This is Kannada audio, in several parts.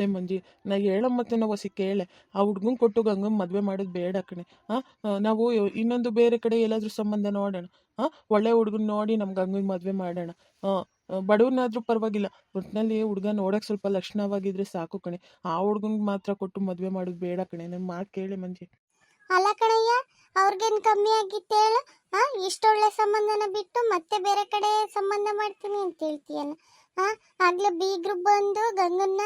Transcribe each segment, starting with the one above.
ಲೇ ಮಂಜಿ, ನಾ ಹೇಳಮ್ಮತ್ತೆ ನಾವು ಹೊಸಿ ಕೇಳೆ. ಆ ಹುಡ್ಗನ್ ಕೊಟ್ಟು ಗಂಗನ್ ಮದುವೆ ಮಾಡೋದು ಬೇಡ ಕಣೆ. ಹಾಂ ನಾವು ಇನ್ನೊಂದು ಬೇರೆ ಕಡೆ ಎಲ್ಲಾದರೂ ಸಂಬಂಧ ನೋಡೋಣ. ಹಾಂ ಒಳ್ಳೆ ಹುಡ್ಗನ್ ನೋಡಿ ನಮ್ಮ ಗಂಗನ್ ಮದುವೆ ಮಾಡೋಣ. ಬಡವನಾದ್ರೂ ಪರವಾಗಿಲ್ಲ. ಒಟ್ಟಿನಲ್ಲಿ ಹುಡುಗ ನೋಡೋಕೆ ಸ್ವಲ್ಪ ಲಕ್ಷಣವಾಗಿದ್ರೆ ಸಾಕು ಕಣೆ. ಆ ಹುಡ್ಗನ್ಗೆ ಮಾತ್ರ ಕೊಟ್ಟು ಮದುವೆ ಮಾಡೋದು ಬೇಡ ಕಣೆ. ನನ್ನ ಮಾತು ಕೇಳಿ ಮಂಜಿ. ಅಲ್ಲ ಕಣಯ್ಯ, ಅವ್ರಿಗೇನು ಕಮ್ಮಿ ಆಗಿತ್ತು ಹೇಳು. ಇಷ್ಟೊಳ್ಳೆ ಸಂಬಂಧನ ಬಿಟ್ಟು ಮತ್ತೆ ಬೇರೆ ಕಡೆ ಸಂಬಂಧ ಮಾಡ್ತೀನಿ ಅಂತ ಹೇಳ್ತೀಯಲ್ಲ. ಆಗ್ಲೇ ಗ್ರೂಪ್ ಬಂದು ಗಂಗನ್ನ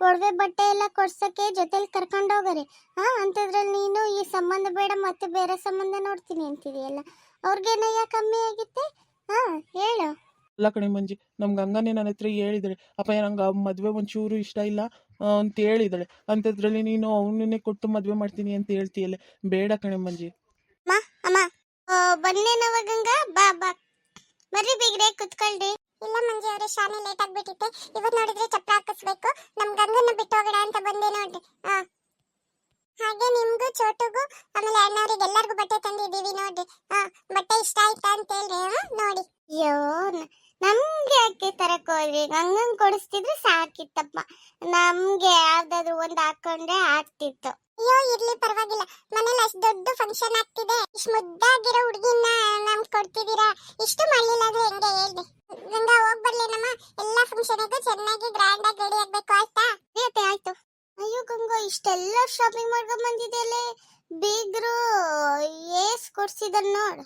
ಒಡವೆ ಬಟ್ಟೆ ಎಲ್ಲ ಕೊಡ್ಸಕ್ಕೆ ಜೊತೆಲಿ ಕರ್ಕೊಂಡು ಹೋಗರಿ. ಹಾ? ಅಂಥದ್ರಲ್ಲಿ ನೀನು ಈ ಸಂಬಂಧ ಬೇಡ ಮತ್ತೆ ಬೇರೆ ಸಂಬಂಧ ನೋಡ್ತೀನಿ ಅಂತಿದೆಯಲ್ಲ. ಅವ್ರಿಗೇನಯ್ಯ ಕಮ್ಮಿ ಆಗಿತ್ತೆ? ಹಾ? ಹೇಳು. ಅಲ್ಲ ಕಣೆ ಮಂಜಿ ನಮ್ಮ ಗಂಗನೇ ನನ್ನ ಹತ್ರ ಹೇಳಿದ್ರೆ ಅಪ್ಪ ನಂಗೆ ಮದುವೆ ಒಂಚೂರು ಇಷ್ಟ ಇಲ್ಲ ಅಂತ ಹೇಳಿದಳೆ. ಅಂಥದ್ರಲ್ಲಿ ನೀನು ಅವನನ್ನೇ ಕೊಟ್ಟು ಮದುವೆ ಮಾಡ್ತೀನಿ ಅಂತ ಹೇಳ್ತೀಯಲ್ಲ. ಬೇಡ ಕಣೆ ಮಂಜಿ. ಅಮ್ಮ. ಅಮ್ಮ ಬಂದೇನವ ಗಂಗಾ? ಬಾ ಬಾ. ಬರ್ರಿ ಬೀಗ್ರೆ ಕುತ್ಕೊಳ್ರಿ. ಇಲ್ಲ ಮಂಜಿ ಅವರೇ ಶಾಲೆ ಲೇಟ್ ಆಗ್ಬಿಟ್ಟಿತ್ತೆ. ಇವತ್ತು ನೋಡಿದ್ರೆ ಚಪ್ರ ಹಾಕಿಸ್ಬೇಕು. ನಮ್ ಗಂಗನ್ನ ಬಿಟ್ಟು ಹೋಗೋಣ ಅಂತ ಬಂದೆ ನೋಡ್ರಿ. ಹಾ ಹಾಗೆ ನಿಮ್ಗೂ ಚೋಟುಗೂ ಆಮೇಲೆ ಅಣ್ಣವ್ರಿಗೆ ಎಲ್ಲರಿಗೂ ಬಟ್ಟೆ ತಂದಿದ್ದೀವಿ ನೋಡ್ರಿ. ಹಾ ಬಟ್ಟೆ ಇಷ್ಟ ಆಯ್ತಾ ಅಂತ ಹೇಳ್ರಿ ಹಾ ನೋಡಿ. ಅಯ್ಯೋ ನಮ್ಗೆ ಯಾಕೆ ತರಕ್ ಗಂಗನ್ ಕೊಡಿಸ್ತಿದ್ರೆ ಸಾಕಿತ್ತಪ್ಪ. ನಮ್ಗೆ ಯಾವ್ದಾದ್ರು ಒಂದ್ ಹಾಕೊಂಡ್ರೆ ಆಗ್ತಿತ್ತು. ಅಯ್ಯೋ ಇರ್ಲಿ ಪರವಾಗಿಲ್ಲ. ಮನೇಲಿ ಅಷ್ಟು ದೊಡ್ಡ ಫಂಕ್ಷನ್ ಆಗ್ತಿದೆ. ಇಷ್ಟು ಮುದ್ದಾಗಿರೋ ಹುಡುಗಿನ ನಮ್ಗೆ ಕೊಡ್ತಿದ್ದೀರಾ? ಇಷ್ಟು ಮಾಡ್ಲಿಲ್ಲ ಅಂದ್ರೆ ಹೆಂಗೆ ಹೇಳ್ರಿ? ಗಂಗಾ ಹೋಗ್ ಬರ್ಲೇನಮ್ಮ ಎಲ್ಲಾ ಫಂಕ್ಷನ್ಗೂ ಚೆನ್ನಾಗಿ ಗ್ರ್ಯಾಂಡ್ ಆಗಿ ರೆಡಿ ಆಗ್ಬೇಕು, ಆಯ್ತಾ? ಅತ್ತೆ, ಆಯ್ತು. ಅಯ್ಯೋ, ಗಂಗಾ, ಇಷ್ಟೆಲ್ಲ ಶಾಪಿಂಗ್ ಮಾಡ್ಕೊಂಡ್ ಬಂದಿದ್ದೆಲೆ ಬೀಗ್ರು ಏಸ್ ಕೊಡ್ಸಿದನ್ ನೋಡ್.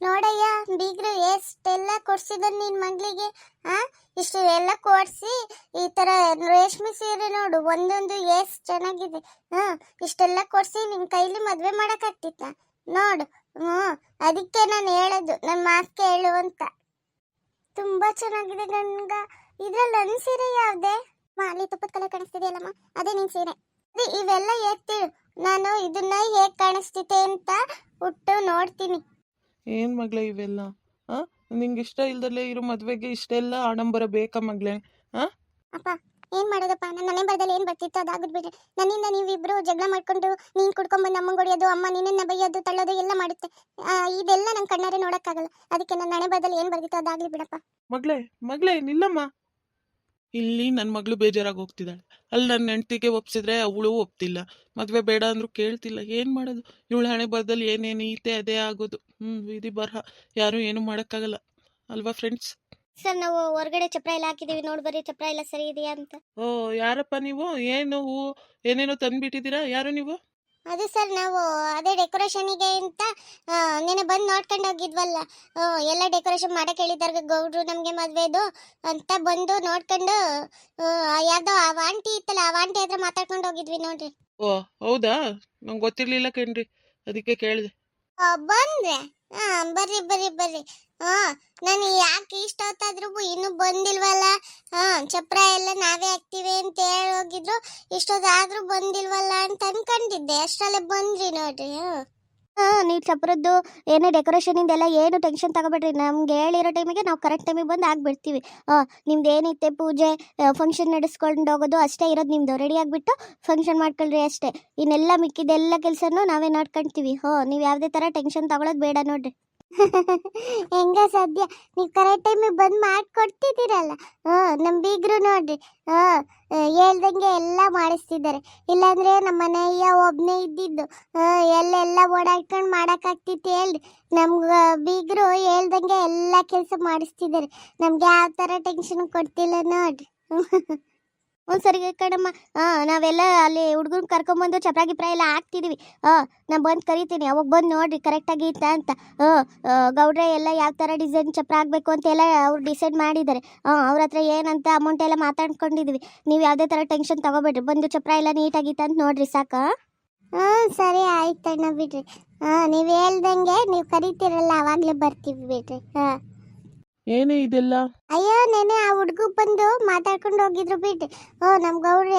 ನೋಡಯ್ಯ, ಬೀಗ್ರು ಎಷ್ಟೆಲ್ಲ ಕೊಡ್ಸಿದನ್ ನಿನ್ ಮಗಳಿಗೆ ಆ? ಇಷ್ಟು ಎಲ್ಲ ಕೊಡ್ಸಿ ಈ ತರ ರೇಷ್ಮೆ ಸೀರೆ ನೋಡು, ಒಂದೊಂದು ಏಸ್ ಚೆನ್ನಾಗಿದೆ. ಹಾ ಇಷ್ಟೆಲ್ಲ ಕೊಡ್ಸಿ ನಿನ್ ಕೈಲಿ ಮದ್ವೆ ಮಾಡಕ್ಕಾಗ್ತಿತ್ತ ನೋಡು, ಹ್ಮ್, ಅದಕ್ಕೆ ನಾನು ಹೇಳೋದು ನನ್ನ ಮಾತು ಕೇಳು ಅಂತ. ತುಂಬಾ ಚೆನ್ನಾಗಿದೆ ನನ್ಗ ಇದ್ರಲ್ಲಿ ನನ್ ಸೀರೆ ಯಾವ್ದೆ? ಮಾಲಿ ತುಪ್ಪದ ಕಲೆ ಕಾಣಿಸ್ತಿದೆಯಲ್ಲಮ್ಮ? ಅದೇ ನಿನ್ ಸೀರೆ. ಅದೇ ಇವೆಲ್ಲ ಹೇಗ್ತಿಳು ನಾನು ಇದನ್ನ ಹೇಗ್ ಕಾಣಿಸ್ತಿತೆ ಅಂತ ಹುಟ್ಟು ನೋಡ್ತೀನಿ. ಏನ್ ಮಗಳೇ ಇವೆಲ್ಲ? ಹಾಂ ನಿಂಗೆ ಇಷ್ಟ ಇಲ್ದಲೇ ಇರೋ ಮದ್ವೆಗೆ ಇಷ್ಟೆಲ್ಲ ಆಡಂಬರ ಬೇಕಾ ಮಗಳೇ? ಹಾಂ ಅಪ್ಪ ಏನ್ ಮಾಡೋದಪ್ಪ? ನನ್ನ ಮನೆ ಬರದಲ್ಲಿ ಏನ್ ಬರ್ತಿತ್ತು ಅದಾಗುದ್ ಬಿಡ್ರಿ ನನ್ನಿಂದ ನೀವಿಬ್ರು ಜಗಳ ಮಾಡ್ಕೊಂಡು ನೀನ್ ಕುಡ್ಕೊಂಡ್ಬಂದು ಅಮ್ಮಂಗ್ ಹೊಡಿಯೋದು ಅಮ್ಮ ನಿನ್ನ ಬೈಯೋದು, ತಳ್ಳೋದು ಎಲ್ಲ ಮಾಡುತ್ತೆ. ಇದೆಲ್ಲ ನನ್ ಕಣ್ಣಾರೆ ನೋಡಕ್ಕಾಗಲ್ಲ. ಅದಕ್ಕೆ ನನ್ನ ಹಣೆ ಬರದಲ್ಲಿ ಏನ್ ಬರ್ತಿತ್ತು ಅದಾಗ್ಲಿ ಬಿಡಪ್ಪ ಮಗಳೇ ಮಗಳೇ, ನಿಲ್ಲಮ್ಮ. ಇಲ್ಲಿ ನನ್ನ ಮಗಳು ಬೇಜಾರಾಗಿ ಹೋಗ್ತಿದ್ದಾಳೆ. ಅಲ್ಲಿ ನನ್ನ ಹೆಂಡ್ತಿಗೆ ಒಪ್ಸಿದ್ರೆ ಅವಳು ಒಪ್ತಿಲ್ಲ. ಮದುವೆ ಬೇಡ ಅಂದ್ರು ಕೇಳ್ತಿಲ್ಲ. ಏನು ಮಾಡೋದು? ಇವಳ ಹಣೆ ಬರದಲ್ಲಿ ಏನೇನು ಈತೆ ಅದೇ ಆಗೋದು. ಹ್ಞೂ ವಿಧಿ ಬರಹ. ಯಾರು ಏನೂ ಮಾಡೋಕ್ಕಾಗಲ್ಲ. ಅಲ್ವಾ ಫ್ರೆಂಡ್ಸ್ ಸರ್ ನಾವು ಹೊರಗಡೆ ಚಪ್ರ ಎಲ್ಲ ಹಾಕಿದೀವಿ. ನೋಡ್ ಬರ್ರಿ ಚಪ್ರ ಎಲ್ಲ ಸರಿ ಇದೆಯಾ ಅಂತ. ಓ ಯಾರಪ್ಪ ನೀವು? ಏನು ಹೂವು ಏನೇನೋ ತಂದ್ಬಿಟ್ಟಿದ್ದೀರಾ? ಯಾರು ನೀವು? ಅದೇ ಸರ್ ನಾವು ಅದೇ ಡೆಕೋರೇಷನಿಗೆ ಅಂತ ಆ, ನೆನ್ನೆ ಬಂದು ನೋಡ್ಕೊಂಡು ಹೋಗಿದ್ವಲ್ಲ. ಆ, ಎಲ್ಲ ಡೆಕೋರೇಷನ್ ಮಾಡಕ್ ಹೇಳಿದಾರ ಗೌಡ್ರು ನಮಗೆ ಮದ್ವೆದು ಅಂತ ಬಂದು ನೋಡ್ಕೊಂಡು ಆ, ಯಾವ್ದೋ ಆ ವಾಂಟಿ ಇತ್ತಲ್ಲ ಆ ವಾಂಟಿ ಹತ್ರ ಮಾತಾಡ್ಕೊಂಡು ಹೋಗಿದ್ವಿ ನೋಡ್ರಿ. ಓ ಹೌದಾ? ನಂಗೆ ಗೊತ್ತಿರಲಿಲ್ಲ ಕಣ್ರಿ. ಅದಕ್ಕೆ ಕೇಳಿದೆ. ಆ, ಬಂದ್ರೆ? ಹಾ, ಬರ್ರಿ ಬರ್ರಿ ಬರ್ರಿ. ಹಾ ನಾನು ಯಾಕೆ ಇಷ್ಟ ಹೊತ್ತಾದ್ರೂ ಇನ್ನೂ ಬಂದಿಲ್ವಲ್ಲ? ಹಾ, ಚಪ್ರ ಎಲ್ಲ ನಾವೇ ಹಾಕ್ತೀವಿ ಅಂತ ಹೇಳಿ ಹೋಗಿದ್ರು ಇಷ್ಟೊತ್ತಾದ್ರೂ ಬಂದಿಲ್ವಲ್ಲ ಅಂತ ಅನ್ಕೊಂಡಿದ್ದೆ. ಅಷ್ಟರಲ್ಲೇ ಬಂದ್ರಿ ನೋಡ್ರಿ ನೀವು ಚಪ್ರದ್ದು ಏನೇ ಡೆಕೋರೇಷನ್ ಇಂದೆಲ್ಲ ಏನು ಟೆನ್ಷನ್ ತಗೋಬೇಡ್ರಿ. ನಮ್ಗೆ ಹೇಳಿರೋ ಟೈಮಿಗೆ ನಾವು ಕರೆಕ್ಟ್ ಟೈಮಿಗೆ ಬಂದು ಆಗ್ಬಿಡ್ತೀವಿ. ನಿಮ್ದು ಏನಿತ್ತೆ ಪೂಜೆ ಫಂಕ್ಷನ್ ನಡೆಸ್ಕೊಂಡು ಹೋಗೋದು ಅಷ್ಟೇ ಇರೋದು ನಿಮ್ದು. ರೆಡಿ ಆಗಿಬಿಟ್ಟು ಫಂಕ್ಷನ್ ಮಾಡ್ಕೊಳ್ರಿ ಅಷ್ಟೇ. ಇನ್ನೆಲ್ಲ ಮಿಕ್ಕಿದೆಲ್ಲ ಕೆಲಸನೂ ನಾವೇ ನೋಡ್ಕೊಳ್ತೀವಿ ಹೋ, ನೀವು ಯಾವುದೇ ಥರ ಟೆನ್ಷನ್ ತಗೊಳ್ಳೋದು ಬೇಡ ನೋಡ್ರಿ. ಹೆಂಗ ಸದ್ಯ ನೀವು ಕರೆಕ್ಟ್ ಟೈಮಿಗೆ ಬಂದು ಮಾಡ್ಕೊಡ್ತಿದ್ದೀರಲ್ಲ. ಹಾಂ ನಮ್ಮ ಬೀಗರು ನೋಡ್ರಿ. ಹಾಂ ಹೇಳ್ದಂಗೆ ಎಲ್ಲ ಮಾಡಿಸ್ತಿದ್ದಾರೆ. ಇಲ್ಲಾಂದ್ರೆ ನಮ್ಮ ಮನೆಯ ಒಬ್ಬನೇ ಇದ್ದಿದ್ದು. ಎಲ್ಲೆಲ್ಲ ಓಡಾಡ್ಕೊಂಡು ಮಾಡೋಕ್ಕಾಗ್ತಿತ್ತು ಹೇಳ್ರಿ. ನಮ್ಗೆ ಬೀಗರು ಹೇಳ್ದಂಗೆ ಎಲ್ಲ ಕೆಲಸ ಮಾಡಿಸ್ತಿದ್ದಾರೆ. ನಮ್ಗೆ ಯಾವ ಥರ ಟೆನ್ಷನ್ ಕೊಡ್ತಿಲ್ಲ ನೋಡ್ರಿ. ಒಂದು ಸರಿ ಕಣಮ್ಮ ಹಾಂ ನಾವೆಲ್ಲ ಅಲ್ಲಿ ಹುಡುಗನ ಕರ್ಕೊಂಬಂದು ಚಪ್ರ ಗಿಪ್ರ ಎಲ್ಲ ಹಾಕ್ತಿದ್ದೀವಿ ಹಾಂ ನಾನು ಬಂದು ಕರಿತೀನಿ, ಅವಾಗ ಬಂದು ನೋಡ್ರಿ ಕರೆಕ್ಟಾಗಿ ಇತ್ತ ಅಂತ. ಹಾಂ ಗೌಡ್ರೆ ಎಲ್ಲ ಯಾವ ಥರ ಡಿಸೈನ್ ಚಪ್ರ ಆಗಬೇಕು ಅಂತೆಲ್ಲ ಅವ್ರು ಡಿಸೈಡ್ ಮಾಡಿದ್ದಾರೆ. ಹಾಂ ಅವ್ರ ಹತ್ರ ಏನಂತ ಅಮೌಂಟ್ ಎಲ್ಲ ಮಾತಾಡ್ಕೊಂಡಿದೀವಿ. ನೀವು ಯಾವುದೇ ಥರ ಟೆನ್ಷನ್ ತಗೋಬೇಡ್ರಿ, ಬಂದು ಚಪ್ರ ಎಲ್ಲ ನೀಟಾಗಿತ್ತ ಅಂತ ನೋಡ್ರಿ, ಸಾಕು? ಹಾಂ ಸರಿ ಆಯ್ತಣ್ಣ ಬಿಡ್ರಿ. ಹಾಂ ನೀವು ಹೇಳ್ದಂಗೆ ನೀವು ಕರಿತೀರಲ್ಲ, ಅವಾಗಲೇ ಬರ್ತೀವಿ ಬಿಡ್ರಿ. ಹಾಂ. ಏನೇ ಇದೆಲ್ಲ. ಅಯ್ಯೋ ನೆನೆ ಆ ಹುಡುಗ ಬಂದು ಮಾತಾಡ್ಕೊಂಡು ಹೋಗಿದ್ರು ಬಿಟ್ಟು ಓ ನಮ್ಮ ಗೌಡ್ರು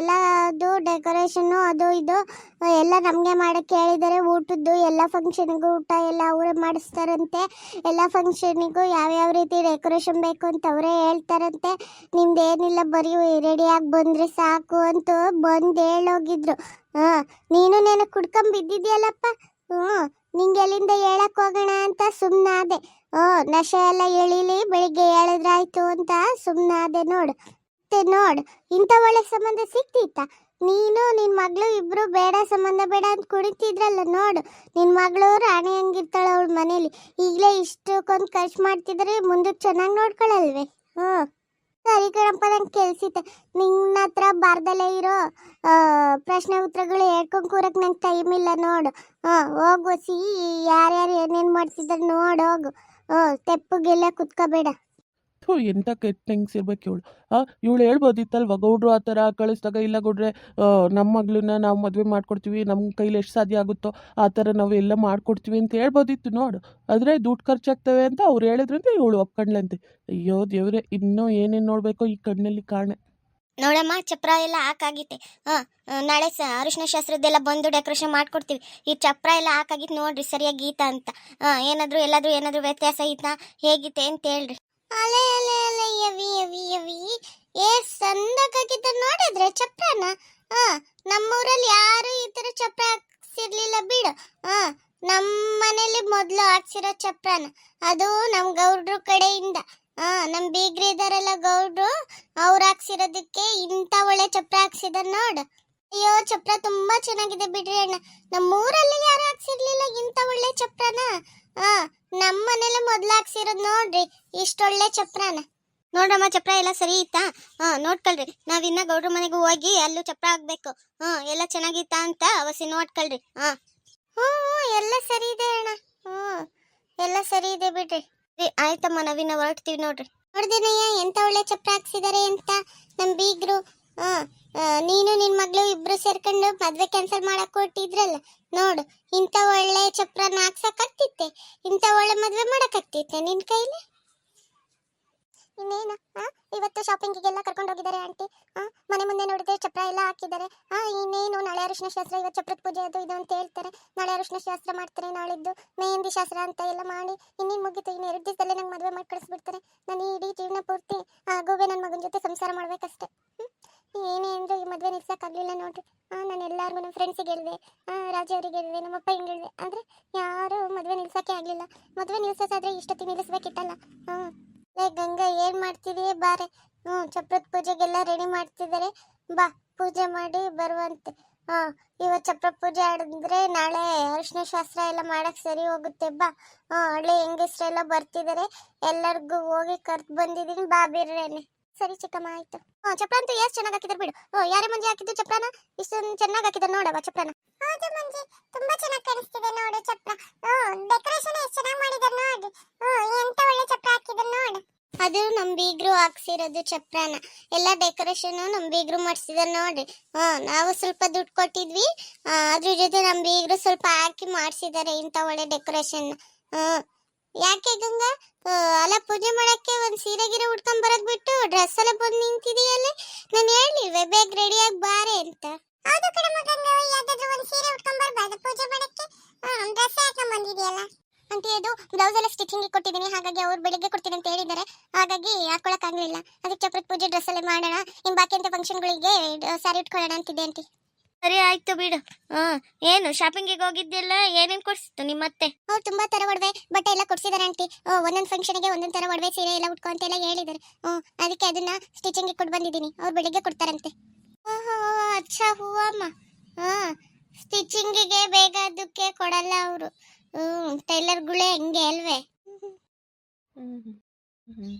ಎಲ್ಲ ಅದು ಡೆಕೋರೇಷನ್ನು ಅದು ಇದು, ಎಲ್ಲ ನಮಗೆ ಮಾಡೋಕ್ಕೆ ಹೇಳಿದ್ದಾರೆ ಊಟದ್ದು, ಎಲ್ಲ ಫಂಕ್ಷನ್ಗೂ ಊಟ ಎಲ್ಲ ಅವರೇ ಮಾಡಿಸ್ತಾರಂತೆ. ಎಲ್ಲ ಫಂಕ್ಷನಿಗೂ ಯಾವ್ಯಾವ ರೀತಿ ಡೆಕೋರೇಷನ್ ಬೇಕು ಅಂತ ಅವರೇ ಹೇಳ್ತಾರಂತೆ. ನಿಮ್ದು ಏನಿಲ್ಲ ಬರೀ ರೆಡಿಯಾಗಿ ಬಂದರೆ ಸಾಕು ಅಂತ ಬಂದು ಹೇಳೋಗಿದ್ರು. ಹಾಂ, ನೀನು ನೆನ ಕುಡ್ಕೊಂಡ್ ಬಿದ್ದಿದ್ಯಲ್ಲಪ್ಪ? ಹ್ಞೂ ನಿಂಗೆ ಎಲ್ಲಿಂದ ಹೇಳಕ್ಕೆ ಹೋಗೋಣ ಅಂತ ಸುಮ್ಮನಾದೆ ಓ, ನಶೆ ಎಲ್ಲ ಎಳಿಲಿ ಬೆಳಿಗ್ಗೆ ಹೇಳಿದ್ರಾಯ್ತು ಅಂತ ಸುಮ್ಮನಾದೆ ನೋಡು. ಮತ್ತೆ ನೋಡ್ ಇಂಥ ಒಳ್ಳೆ ಸಂಬಂಧ ಸಿಕ್ತಿತ್ತ? ನೀನು ನಿನ್ನ ಮಗಳು ಇಬ್ರು ಬೇಡ ಸಂಬಂಧ ಬೇಡ ಅಂತ ಕುಡಿತಿದ್ರಲ್ಲ ನೋಡು. ನಿನ್ನ ಮಗಳು ರಾಣಿ ಹಂಗಿರ್ತಾಳ ಅವಳ ಮನೇಲಿ. ಈಗಲೇ ಇಷ್ಟಕ್ಕೊಂದು ಖರ್ಚು ಮಾಡ್ತಿದ್ರೆ ಮುಂದಕ್ಕೆ ಚೆನ್ನಾಗಿ ನೋಡ್ಕೊಳಲ್ವೇ? ಹ್ಞೂ. ಸರಿ ಕಣಪ್ಪ, ನಂಗೆ ಕೆಲ್ಸಿತ್ತೆ ನಿನ್ನ ಹತ್ರ ಬಾರ್ದಲ್ಲೇ ಇರೋ ಪ್ರಶ್ನೆ ಉತ್ತರಗಳು ಹೇಳ್ಕೊಂಡ್ ಕೂರಕ್ಕೆ ನಂಗೆ ಟೈಮ್ ಇಲ್ಲ ನೋಡು. ಹಾಂ ಹೋಗು ಸಿ, ಯಾರ್ಯಾರು ಏನೇನು ಮಾಡ್ತಿದ್ದಾರೆ ನೋಡು ಹೋಗು. ತೆಪ್ಪಗೆಲ್ಲ ಕುತ್ಕೋಬೇಡ. ಥೂ ಎಂಥ ಕೆಟ್ಟ ಹೆಂಗ್ಸ್ ಇರ್ಬೇಕು ಇವಳು. ಹಾಂ ಇವಳು ಹೇಳ್ಬೋದಿತ್ತಲ್ವ, ಗೌಡ್ರು ಆ ಥರ ಕಳಿಸ್ದಾಗ, ಇಲ್ಲ ಗೌಡ್ರೆ ನಮ್ಮ ಮಗಳನ್ನ ನಾವು ಮದುವೆ ಮಾಡ್ಕೊಡ್ತೀವಿ ನಮ್ಮ ಕೈಲಿ ಎಷ್ಟು ಸಾಧ್ಯ ಆಗುತ್ತೋ ಆ ಥರ ನಾವು ಎಲ್ಲ ಮಾಡ್ಕೊಡ್ತೀವಿ ಅಂತ ಹೇಳ್ಬೋದಿತ್ತು, ನೋಡು. ಆದರೆ ದುಡ್ಡು ಖರ್ಚಾಗ್ತವೆ ಅಂತ ಅವ್ರು ಹೇಳಿದ್ರಂತೆ, ಇವಳು ಒಪ್ಕೊಂಡ್ಲಂತೆ ಅಯ್ಯೋ ದೇವ್ರೆ, ಇನ್ನೂ ಏನೇನು ನೋಡಬೇಕೋ ಈ ಕಣ್ಣಲ್ಲಿ ಕಾಣೆ. ನೋಡಮ್ಮ, ಚಪ್ರ ಎಲ್ಲ ಹಾಕಾಗಿತ್ತೆ ಹಾಂ ನಾಳೆ ಸ, ಅರಿಶಿನ ಶಾಸ್ತ್ರದ್ದೆಲ್ಲ ಬಂದು ಡೆಕೋರೇಷನ್ ಮಾಡ್ಕೊಡ್ತೀವಿ. ಈ ಚಪ್ರ ಎಲ್ಲ ಹಾಕಾಗಿತ್ತು ನೋಡ್ರಿ ಸರಿಯಾಗಿ ಗೀತ ಅಂತ. ಹಾಂ, ಏನಾದರೂ, ಎಲ್ಲಾದರೂ ಏನಾದರೂ ವ್ಯತ್ಯಾಸ ಐತಾ ಹೇಗಿತ್ತೆ ಅಂತ ಹೇಳ್ರಿ. ಅಲೆ ಅಲೆ ಅಲೆ, ಯವಿ ಯವಿ ಯವಿ. ಏ ಸಂದಕ್ಕಾಗಿದ್ದ ನೋಡಿದ್ರೆ ಚಪ್ರನ? ಹಾಂ, ನಮ್ಮೂರಲ್ಲಿ ಯಾರು ಈ ಥರ ಚಪ್ರ ಹಾಕ್ಸಿರ್ಲಿಲ್ಲ ಬಿಡು. ಹಾಂ ನಮ್ಮ ಮನೇಲಿ ಮೊದಲು ಹಾಕ್ಸಿರೋ ಚಪ್ರನ. ಅದು ನಮ್ಮ ಗೌಡ್ರ ಕಡೆಯಿಂದ. ಹಾ ನಮ್ಮ ಬೀಗ್ರಿ ಇದಾರಲ್ಲ ಗೌಡ್ರು, ಅವ್ರು ಹಾಕ್ಸಿರೋದಕ್ಕೆ ಇಂಥ ಒಳ್ಳೆ ಚಪ್ರ ಹಾಕ್ಸಿದಾರೆ ನೋಡ್. ಅಯ್ಯೋ, ಚಪ್ರ ತುಂಬಾ ಚೆನ್ನಾಗಿದೆ ಬಿಡ್ರಿ ಅಣ್ಣ. ನಮ್ಮೂರಲ್ಲಿ ಯಾರು ಹಾಕ್ಸಿರ್ಲಿಲ್ಲ ಇಂಥ ಒಳ್ಳೆ ಚಪ್ರನ? ಹಾ ನಮ್ಮ ಮನೇಲಿ ಮೊದ್ಲು ಹಾಕ್ಸಿರೋದ್ ನೋಡ್ರಿ ಇಷ್ಟೊಳ್ಳೆ ಚಪ್ರನ. ನೋಡಮ್ಮ, ಚಪ್ರ ಎಲ್ಲ ಸರಿ ಇತ್ತಾ? ಹಾ ನೋಡ್ಕೊಳ್ರಿ. ನಾವಿನ್ನ ಗೌಡ್ರ ಮನೆಗೆ ಹೋಗಿ ಅಲ್ಲೂ ಚಪ್ರ ಹಾಕ್ಬೇಕು. ಹಾ ಎಲ್ಲ ಚೆನ್ನಾಗಿತ್ತಾ ಅಂತ ಅವಸಿ ನೋಡ್ಕೊಳ್ರಿ. ಹಾ ಹ್ಞೂ ಎಲ್ಲ ಸರಿ ಇದೆ ಅಣ್ಣ. ಹ್ಞೂ ಎಲ್ಲ ಸರಿ ಇದೆ ಬಿಡ್ರಿ. ಆಯ್ತಮ್ಮ, ನಾವಿನ್ನ ಹೊರಡ್ತೀವಿ ನೋಡ್ರಿ. ನೋಡ್ದೇನಯ್ಯ ಎಂತ ಒಳ್ಳೆ ಚಪ್ರ ಹಾಕ್ಸಿದಾರೆ ಅಂತ? ನಮ್ ಬೀಗ್ರು ನೀನು, ನಿನ್ ಮಗಳು ಇಬ್ರು ಸೇರ್ಕೊಂಡು ಮದ್ವೆ ಕ್ಯಾನ್ಸಲ್ ಮಾಡಕ್ ಕೊಟ್ಟಿದ್ರಲ್ಲ ನೋಡು, ಇಂಥ ಒಳ್ಳೆ ಚಪ್ರನ ಹಾಕ್ಸಕ್ಕಾಗ್ತಿತ್ತೆ ಇಂಥ ಒಳ್ಳೆ ಮದ್ವೆ ಮಾಡಕ್ಕಾಗ್ತಿತ್ತೆ ನಿನ್ ಕೈಲಿ? ಇನ್ನೇನು? ಇವತ್ತು ಶಾಪಿಂಗಿಗೆಲ್ಲ ಕರ್ಕೊಂಡು ಹೋಗಿದ್ದಾರೆ ಆಂಟಿ. ಮನೆ ಮುಂದೆ ನೋಡಿದ್ರೆ ಚಪ್ರ ಎಲ್ಲ ಹಾಕಿದ್ದಾರೆ. ಆ, ಇನ್ನೇನು? ನಾಳೆ ಅರಿಶಿನ ಶಾಸ್ತ್ರ, ಇವತ್ತು ಚಪ್ರದ ಪೂಜೆ, ಅದು ಇದು ಅಂತ ಹೇಳ್ತಾರೆ. ನಾಳೆ ಅರಿಶಿನ ಶಾಸ್ತ್ರ ಮಾಡ್ತಾರೆ, ನಾಳಿದ್ದು ಮೆಹಂದಿ ಶಾಸ್ತ್ರ ಅಂತ ಎಲ್ಲ ಮಾಡಿ ಇನ್ನೇನು ಮುಗಿತು? ಇನ್ನು ಎರಡು ದಿವಸದಲ್ಲೇ ನಂಗೆ ಮದುವೆ ಮಾಡಿ ಕಳಿಸ್ಬಿಡ್ತಾರೆ. ನಾನು ಇಡೀ ಜೀವನ ಪೂರ್ತಿ, ಆ ನನ್ನ ಮಗನ ಜೊತೆ ಸಂಸಾರ ಮಾಡ್ಬೇಕಷ್ಟೆ? ಏನೇ ಅಂದ್ರೆ ಈ ಮದುವೆ ನಿಲ್ಸೋಕ್ಕಾಗಲಿಲ್ಲ ನೋಡ್ರಿ. ಹಾಂ ನಾನು ಎಲ್ಲರಿಗೂ ನಮ್ಮ ಫ್ರೆಂಡ್ಸಿಗೆ ಹೇಳಿದೆ ರಾಜಿಯವರಿಗೆ ಹೇಳಿದೆ ನಮ್ಮಪ್ಪ ಹಿಂಗೆ ಹೇಳಿದೆ. ಅಂದರೆ ಯಾರು ಮದುವೆ ನಿಲ್ಸೋಕ್ಕೆ ಆಗಲಿಲ್ಲ. ಮದುವೆ ನಿಲ್ಸೋದಾದ್ರೆ ಇಷ್ಟೊತ್ತಿಗೆ ನಿಲ್ಲಿಸ್ಬೇಕಿತ್ತಲ್ಲ. ಹಾಂ ಲೇ ಗಂಗಾ, ಏನು ಮಾಡ್ತಿದೀಯ? ಬಾರೆ ಹ್ಞೂ, ಚಪ್ರದ ಪೂಜೆಗೆಲ್ಲ ರೆಡಿ ಮಾಡ್ತಿದ್ದಾರೆ. ಬಾ, ಪೂಜೆ ಮಾಡಿ ಬರುವಂತೆ. ಹಾಂ ಇವತ್ತು ಚಪ್ರ ಪೂಜೆ ಆಡಿದ್ರೆ ನಾಳೆ ಅರಿಶಿನ ಶಾಸ್ತ್ರ ಎಲ್ಲ ಮಾಡಕ್ಕೆ ಸರಿ ಹೋಗುತ್ತೆ. ಬಾ. ಹಾಂ, ಹಳ್ಳಿ ಹೆಂಗಸ್ರೆಲ್ಲ ಬರ್ತಿದ್ದಾರೆ. ಎಲ್ಲರಿಗೂ ಹೋಗಿ ಕರ್ದು ಬಂದಿದೀನಿ ಬಾ, ಬಿರ್ರೇನೆ. ಸರಿ ಚಿಕ್ಕಮ್ಮ, ಆಯ್ತು. ಹಾಂ ಚಪ್ರ ಅಂತೂ ಎಷ್ಟು ಚೆನ್ನಾಗಿ ಹಾಕಿದ್ರು ಬಿಡು. ಹ್ಞೂ ಯಾರೇ ಮಂಜಿ ಹಾಕಿದ್ದು ಚಪ್ರನ? ಇಷ್ಟೊಂದು ಚೆನ್ನಾಗಿ ಹಾಕಿದ್ರು ನೋಡವ ಚಪ್ರನ. ಹೌದು ಮಂಜಿ, ತುಂಬಾ ಚೆನ್ನಾಗಿ ಕಾಣಿಸ್ತಿದೆ ನೋಡು ಚಪ್ರ. ಡೆಕೋರೇಷನ್ ಎಷ್ಟು ಚೆನ್ನಾಗಿ ಮಾಡಿದಾರೆ ಓ, ಎಂತ ಒಳ್ಳೆ ಚಪ್ರ ಹಾಕಿದ್ರು ನೋಡು. ಅದು ನಮ್ ಬೀಗ್ರು ಹಾಕ್ಸಿರೋದು ಚಪ್ರಾನ. ಎಲ್ಲ ಡೆಕೋರೇಷನ್ ನಮ್ ಬೀಗ್ರು ಮಾಡಿಸಿದಾರೆ ನೋಡ್ರಿ ಹಾ ನಾವು ಸ್ವಲ್ಪ ದುಡ್ಡು ಕೊಟ್ಟಿದ್ವಿ. ಅದ್ರ ಜೊತೆ ನಮ್ ಬೀಗ್ರು ಸ್ವಲ್ಪ ಹಾಕಿ ಮಾಡಿಸಿದ್ದಾರೆ ಇಂಥ ಒಳ್ಳೆ ಡೆಕೋರೇಷನ್ ಯಾಕೆ ಗಂಗಾ? ಅಲ್ಲ ಪೂಜೆ ಮಾಡಕ್ಕೆ ಒಂದ್ ಸೀರೆ ಗಿರೆ ಉಟ್ಕೊಂಡ್ ಬರೋದ್ ಬಿಟ್ಟು ಡ್ರೆಸ್ ಎಲ್ಲ ಬಂದು ನಿಂತಿದೆಯಲ್ಲ? ನಾನು ಹೇಳಿಲ್ವೇ, ಬೇಗ ರೆಡಿಯಾಗಿ ಬಾರೆ ಅಂತ. ಹೌದು ಕಣಮ್ಮ ಗಂಗಾ ಯಾವ್ದಾದ್ರು ಒಂದ್ ಸೀರೆ ಉಟ್ಕೊಂಡ್ ಬರ್ಬಾರ್ದು. ಪೂಜೆ ಮಾಡಕ್ಕೆ ಡ್ರೆಸ್ ಹಾಕೊಂಡ್ ಬಂದಿದೆಯಲ್ಲ ಅಂತ ಅದು ಬ್ಲೌಸ್ ಎಲ್ಲ ಸ್ಟಿಚಿಂಗ್ ಕೊಟ್ಟಿದ್ದೀನಿ. ಹಾಗಾಗಿ ಅವ್ರು ಬೆಳಿಗ್ಗೆ ಕೊಡ್ತೀನಿ ಅಂತ ಹೇಳಿದ್ದಾರೆ. ಹಾಗಾಗಿ ಹಾಕೊಳಕ್ ಆಗ್ಲಿಲ್ಲ. ಅದಕ್ಕೆ ಚಪ್ರದ ಪೂಜೆ ಡ್ರೆಸ್ ಅಲ್ಲೇ ಮಾಡೋಣ. ಇನ್ ಬಾಕಿ ಅಂತ ಫಂಕ್ಷನ್ಗಳಿಗೆ ಸ್ಯಾರಿ ಉಟ್ಕೊಳ್ಳೋಣ ಅಂತಿದ್ದೆ ಅಂತಿ ಸರಿ ಆಯ್ತು ಬಿಡು. ಹಾ ಏನು ಶಾಪಿಂಗಿಗೆ ಹೋಗಿದ್ದಿಲ್ಲ? ಏನೇನ್ ಕೊಡ್ಸಿತ್ತು ನಿಮ್ಮತ್ತೆ? ಅವ್ರು ತುಂಬಾ ತರ ಒಡವೆ ಬಟ್ಟೆ ಎಲ್ಲ ಕೊಡ್ಸಿದಾರೆ ಆಂಟಿ. ಒಂದೊಂದು ಫಂಕ್ಷನ್ಗೆ ಒಂದೊಂದು ತರ ಒಡವೆ ಸೀರೆ ಎಲ್ಲ ಉಟ್ಕೊ ಅಂತೆಲ್ಲ ಹೇಳಿದ್ದಾರೆ. ಹ್ಞೂ ಅದಕ್ಕೆ ಅದನ್ನ ಸ್ಟಿಚಿಂಗ್ ಕೊಟ್ಟು ಬಂದಿದ್ದೀನಿ. ಅವ್ರು ಬೆಳಿಗ್ಗೆ ಕೊಡ್ತಾರಂತೆ. ಓಹೋ ಅಚ್ಚಾ ಹೂವಮ್ಮ. ಹಾ ಸ್ಟಿಚಿಂಗಿಗೆ ಬೇಗ ಅದಕ್ಕೆ ಕೊಡಲ್ಲ ಅವರು. ಟೈಲರ್ಗಳೇ ಹಂಗೆ ಅಲ್ವೇ? ಹ್ಮ್ ಹ್ಞೂ